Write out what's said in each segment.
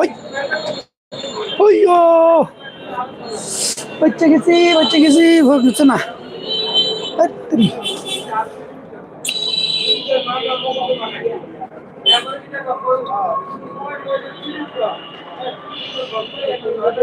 ওই। ওই ও বাচ্চা গেছি বাচ্চা গেছি হচ্ছে না। আত্রি। দাদা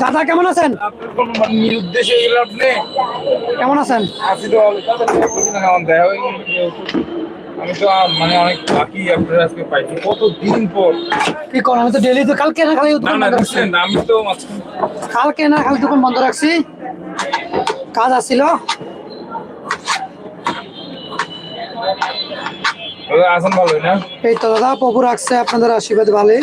আপনি কেমন আছেন? কেমন আমি তো মানে অনেক বাকি আপনার আজকে পাইছি কত দিন পর কি কর আমি তো ডেলি তো কালকে না খালি দোকান বন্ধ রাখছি আমি তো মাঝখানে কালকে না খালি দোকান বন্ধ রাখছি। কাজ আসছিল ওই ভালোই না? এই তো দাদা রাখছে আপনাদের আশীর্বাদ ভালোই।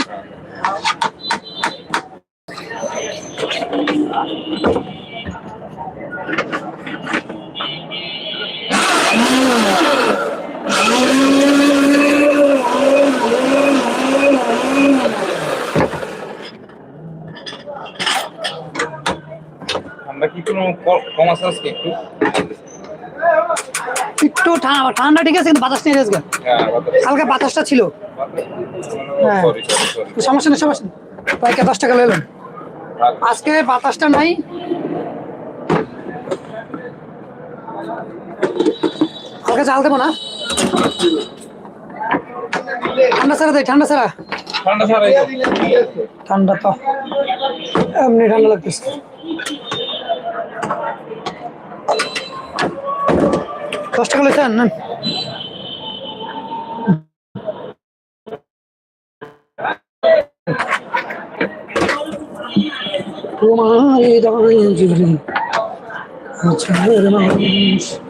ঠান্ডা কি কোনো ক- আজকে একটু? একটু ঠান্ডা ঠিক আছে কিন্তু বাতাস আজকে। হ্যাঁ হালকা বাতাসটা ছিল। হ্যাঁ। সমস্যা নেই সমস্যা নেই। কয়েকটা দশ টাকা লইলেন আজকে বাতাসটা নাই। হালকা জাল দেবো না? ঠান্ডা ছাড়া দেয় ঠান্ডা ছাড়া। ঠান্ডা তো এমনি ঠান্ডা লাগতেছে। দশ টাকা লইছেন নেন। তোমায় দাঁড়িয়ে জীবনে আছাড়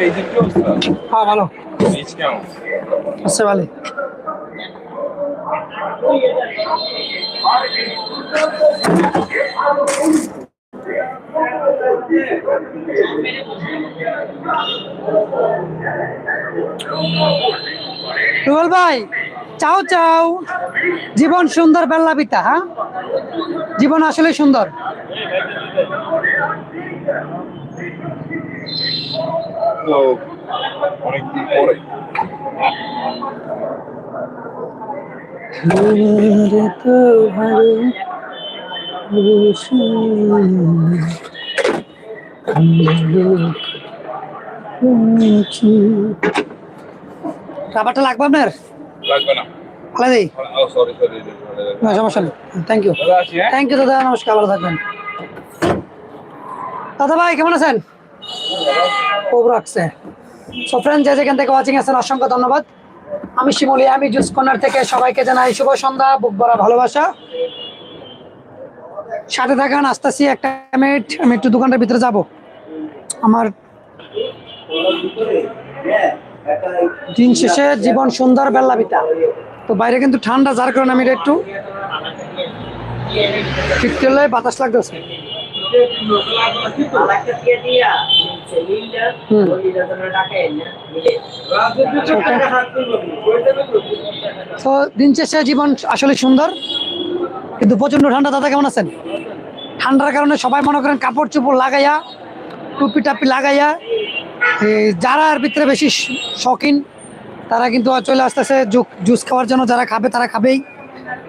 পেজের কি অবস্থা? হ্যাঁ ভালো। পেজ কেমন? ভালো রুবেল ভাই চাও চাও। জীবন সুন্দর বেল্লা পিতা হ্যাঁ? জীবন আসলে সুন্দর। অনেকদিন পরে। তো ভালো রাবারটা লাগবে আপনার? লাগবে না। ভালো দিই। ও সরি সরি না সমস্যা নেই। থ্যাংক ইউ থ্যাংক ইউ দাদা। নমস্কার ভালো থাকবেন। দাদা ভাই কেমন আছেন? সো ফ্রেন্ড যে যেখান থেকে ওয়াচিং আছেন, অসংখ্য ধন্যবাদ। আমি শিমলি, আমি জুস কর্নার থেকে সবাইকে জানাই শুভ সন্ধ্যা, বুক ভরা ভালোবাসা। সাথে একটা মিনিট আমি একটু দোকানটার ভিতরে যাব। আমার দিন শেষে জীবন সুন্দর বেল্লা বিতা। তো বাইরে কিন্তু ঠান্ডা, যার কারণে আমি একটু হলে বাতাস লাগতেছে। দিন শেষে জীবন আসলে সুন্দর, কিন্তু প্রচণ্ড ঠান্ডা। দাদা, কেমন আছেন? ঠান্ডার কারণে সবাই মনে করেন কাপড় চোপড় লাগাইয়া টুপি টাপি লাগাইয়া যারা এর ভিতরে বেশি শখিন, তারা কিন্তু চলে আসতেছে জুস খাওয়ার জন্য। যারা খাবে, তারা খাবেই।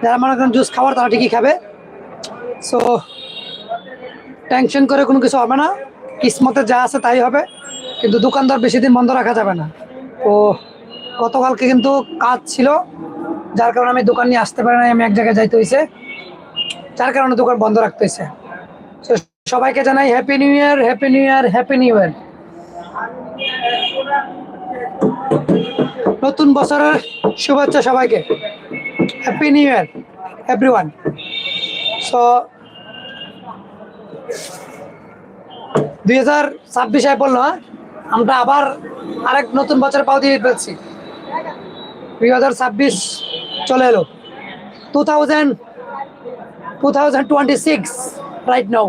যারা মনে করেন জুস খাওয়ার, তারা ঠিকই খাবে। সো টেনশন করে কোনো কিছু হবে না। কিসমতে যা আছে তাই হবে। কিন্তু দোকানদার বেশি দিন বন্ধ রাখা যাবে না। তো গতকালকে কিন্তু কাজ ছিল। যার কারণে আমি দোকান নিয়ে আসতে পারি না আমি এক জায়গায় যাইতে হয়েছে যার কারণে দোকান বন্ধ রাখতে হয়েছে সবাইকে জানাই happy new year happy new year happy new year নতুন বছরের শুভেচ্ছা সবাইকে। Happy new year everyone so দুই হাজার ছাব্বিশে বলল হ্যাঁ? আমরা আবার আরেক নতুন বছর পাও দিয়ে ফেলছি। দুই হাজার ছাব্বিশ চলে এলো। Two thousand two thousand twenty six right now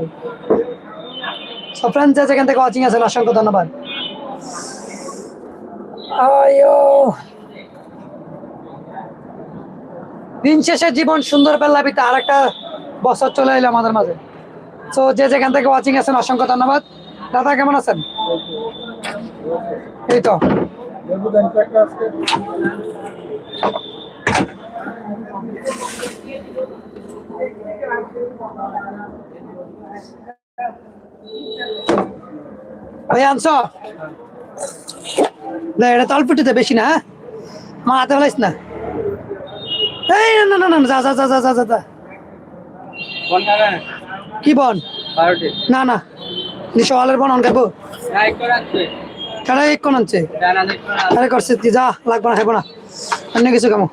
so friends যেখান থেকে ওয়াচিং আছেন, অসংখ্য ধন্যবাদ। দিন শেষে জীবন সুন্দর বেল্লাবিতে আর একটা বছর চলে এলো আমাদের মাঝে। তো যে যেখান থেকে ওয়াচিং আছেন অসংখ্য ধন্যবাদ। দাদা কেমন আছেন? এই তো। না এটা তলপিটিতে বেশি না হ্যাঁ? মা হাতে ফেলাইস না না না না যা যা যা যা যা, যা। কি বন না না। নিশালের বন অনগাইব কেন এক কোন আনছে? আরে কি? যা লাগবে না খাইব না। অন্য কিছু কেমন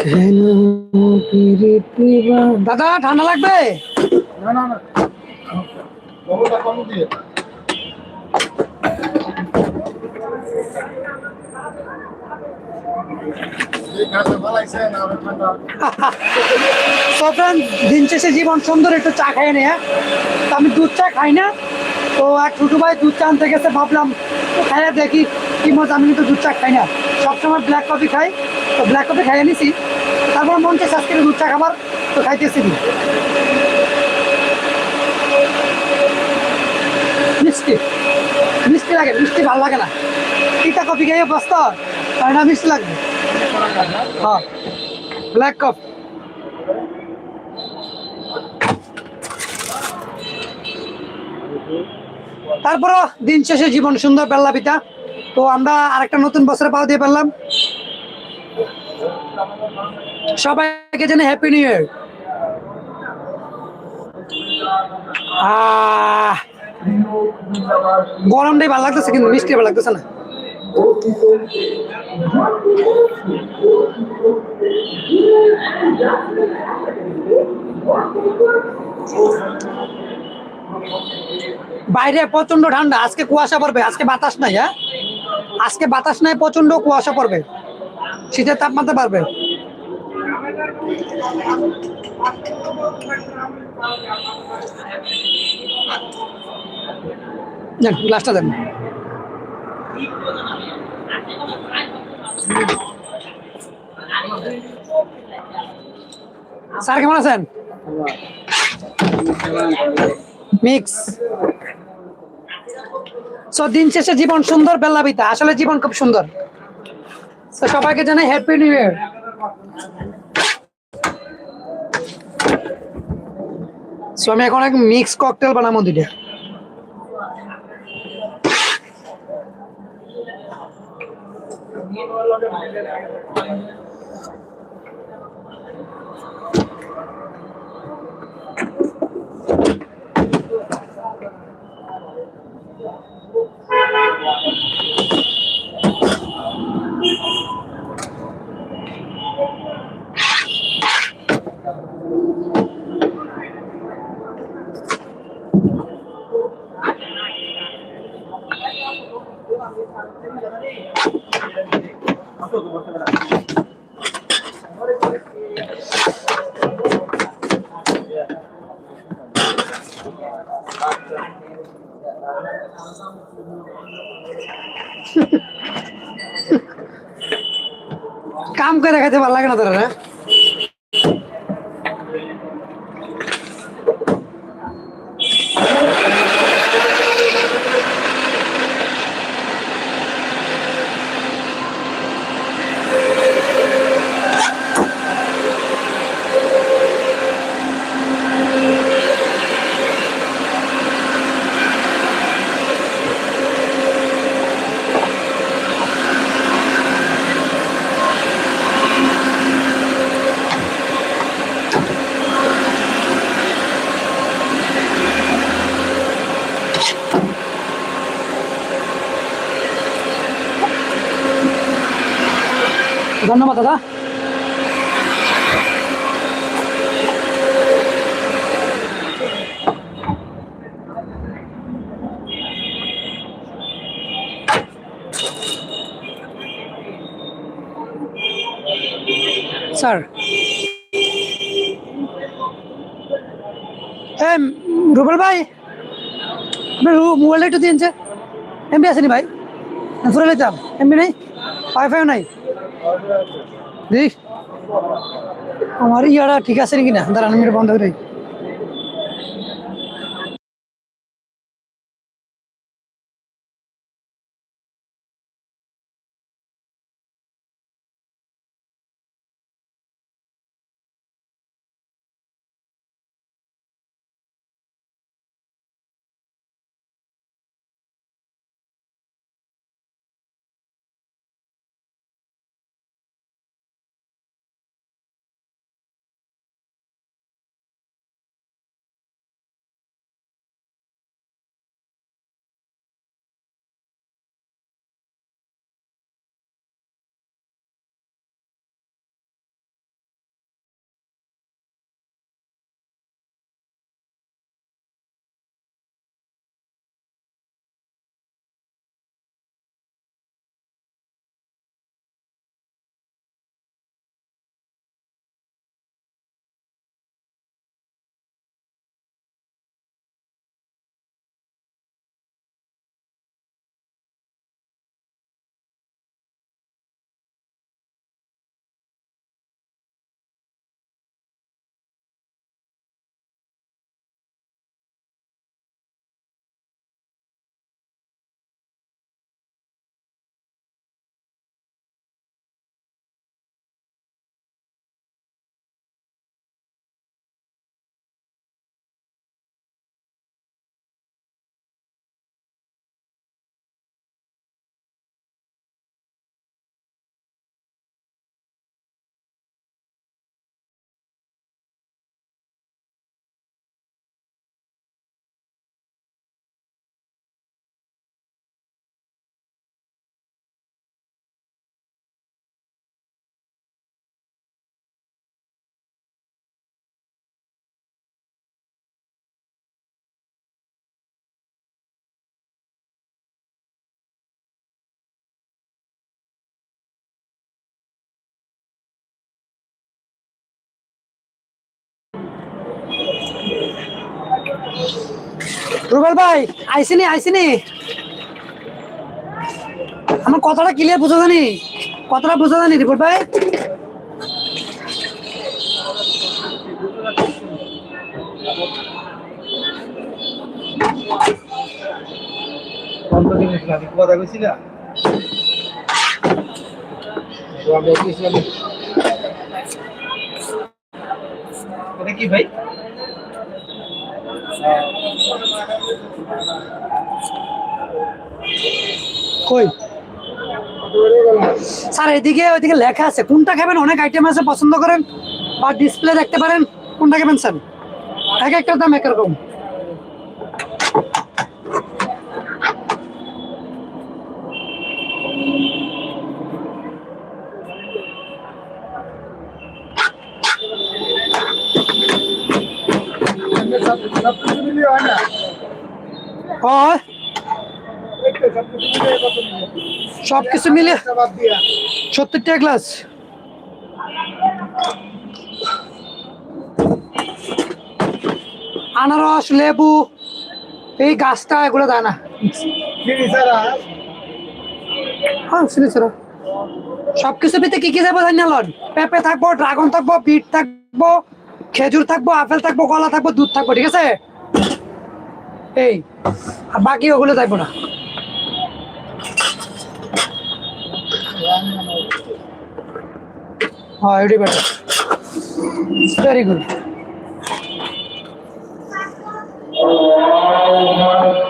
কেন পিরিতি বা- দাদা ঠান্ডা লাগবে? না না না। দিন শেষে জীবন সুন্দর একটু চা খাই নে হ্যাঁ? আমি দুধ চা খাই না। তো এক ছোটো ভাই দুধ চা আনতে গেছে ভাবলাম খাইয়া দেখি কি মজা আমি কিন্তু দুধ চা খাই না। সবসময় ব্ল্যাক কফি খাই তো ব্ল্যাক কফি খাইয়ে নিছি। তারপর মন চাইছে আজকে দুধ চা খাবার। তো খাইতেছি নি। মিষ্টি। মিষ্টি লাগে, মিষ্টি ভালো লাগে না। তিতা কফি খাইয়ে বসত আর এটা মিষ্টি লাগবে হ্যাঁ ব্ল্যাক কফি তারপরও দিন শেষে জীবন সুন্দর পেল্লা পিতা। তো আমরা আরেকটা নতুন বছরে পাও দিয়ে পেলাম। সবাইকে জানে হ্যাপি নিউ ইয়ার গরমটাই ভালো লাগতেছে কিন্তু মিষ্টি ভালো লাগতেছে না। বাইরে প্রচণ্ড ঠান্ডা, আজকে কুয়াশা পড়বে, আজকে বাতাস নাই হ্যাঁ? আজকে বাতাস নাই প্রচণ্ড কুয়াশা পড়বে। শীতের তাপমাত্রা বাড়বে গ্লাসটা দেন। স্যার, কেমন আছেন? মিক্স সো দিন শেষে জীবন সুন্দর বেল্লাবিতা আসলে জীবন খুব সুন্দর। সবাইকে জানাই হ্যাপি নিউ ইয়ার সো আমি এখন এক মিক্স ককটেল বানাবো দুইটা। কাম করে দেখাতে ভালো লাগে না তোরা রে? ধন্যবাদ দাদা। স্যার। হ্যাঁ রুবেল ভাই, আপনার মোবাইলটা একটু দিয়েছে এমবি আসেনি ভাই? ফুরে নিতাম এমবি নেই? ওয়াইফাইও নাই? দেখ আমার ইয়ারা ঠিক আছে নাকি না? দাঁড়ান আমি বন্ধ করে। রুবেল ভাই, আইসিনি আইসিনি। আমার কথাটা ক্লিয়ার বুঝা জানি কথাটা বুঝা জানি রিপোর্ট ভাই। কি ভাই? কই? স্যার, এদিকে, ওইদিকে লেখা আছে, কোনটা খাবেন? অনেক আইটেম আছে, পছন্দ করেন বা ডিসপ্লে দেখতে পারেন, কোনটা খাবেন, স্যার? এক একটা দাম এক রকম সব সব কিছু মিলিয়ে হয় না হয় একটু সব কিছু মিলিয়ে কত নিলে সব কিছু মিলে একটা বাদ দিয়া সত্তর টাকা গ্লাস আনারস, লেবু, এই গাছটা এগুলো দেয় না। চিনি ছাড়া হ্যাঁ শুনেছিল সব কিছু পেতে কি কি যাব জানালন পেঁপে থাকব, ড্রাগন থাকব, বিট থাকব, খেজুর থাকব, আপেল থাকব, কলা থাকব, দুধ থাকব, ঠিক আছে? এই, আর বাকি ওগুলো থাকব না। হ্যাঁ এটাই বেটার ভেরি গুড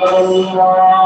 সরি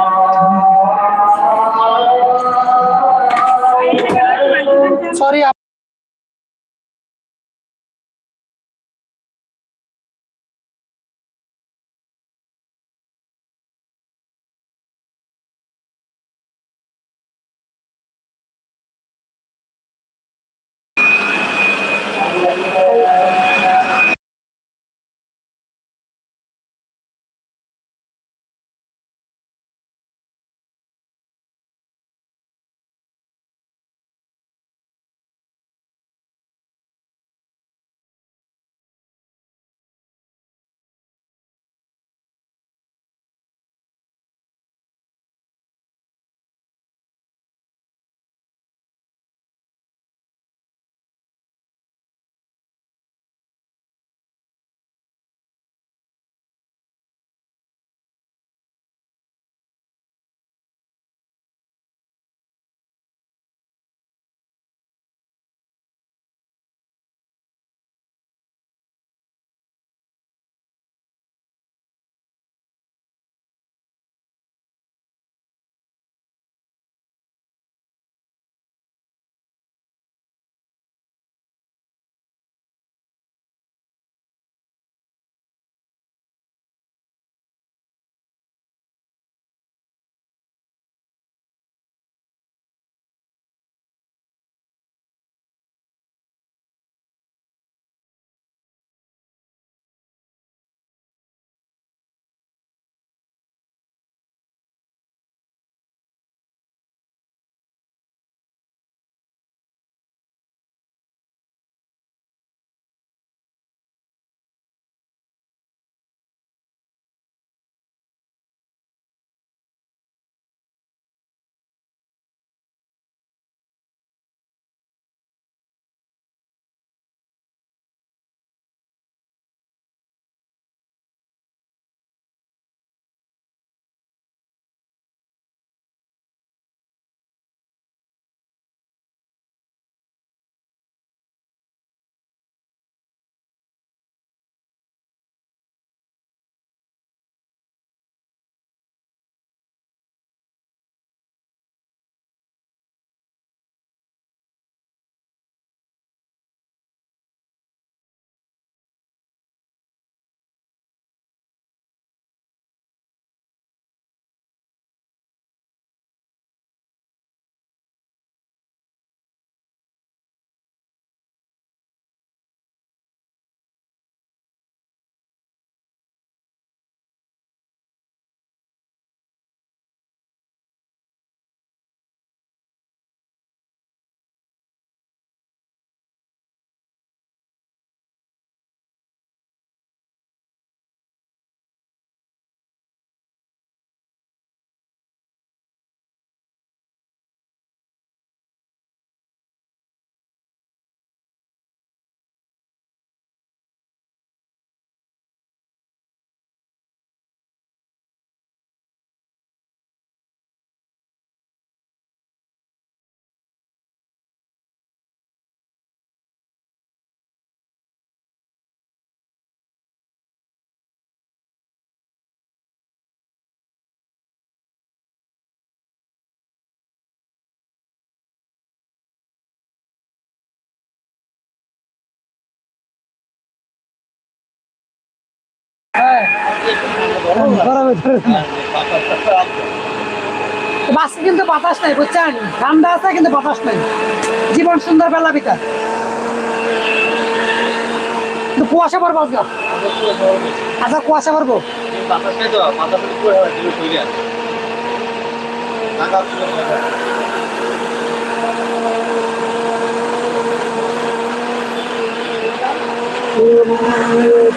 বাসে কিন্তু বাতাস নাই, বুঝছেন? ঠান্ডা আছে, কিন্তু বাতাস নাই। জীবন সুন্দর বেলা বিকাল। কুয়াশা পড়ব আজকে। আচ্ছা কুয়াশা পড়ব?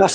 দশ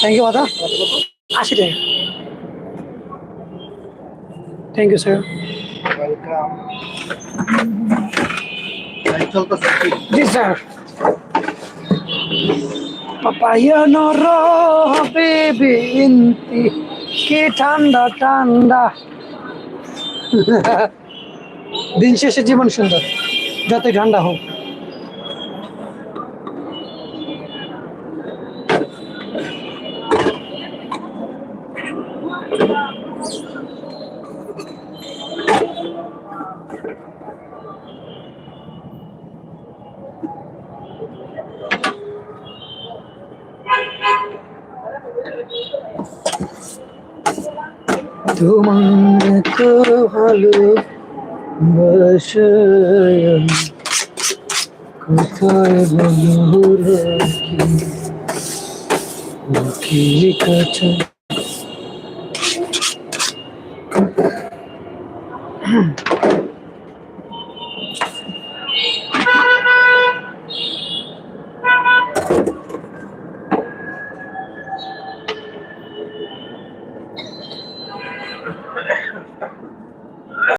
থ্যাংক ইউ দাদা আশি টাকা থ্যাংক ইউ স্যার চলতেছে জি স্যার পাপায়া নর হবে বিনতি কি ঠান্ডা ঠান্ডা দিন শেষে জীবন সুন্দর যতই ঠান্ডা হোক। তো ভালো বাসায় কোথায় কি কাছে?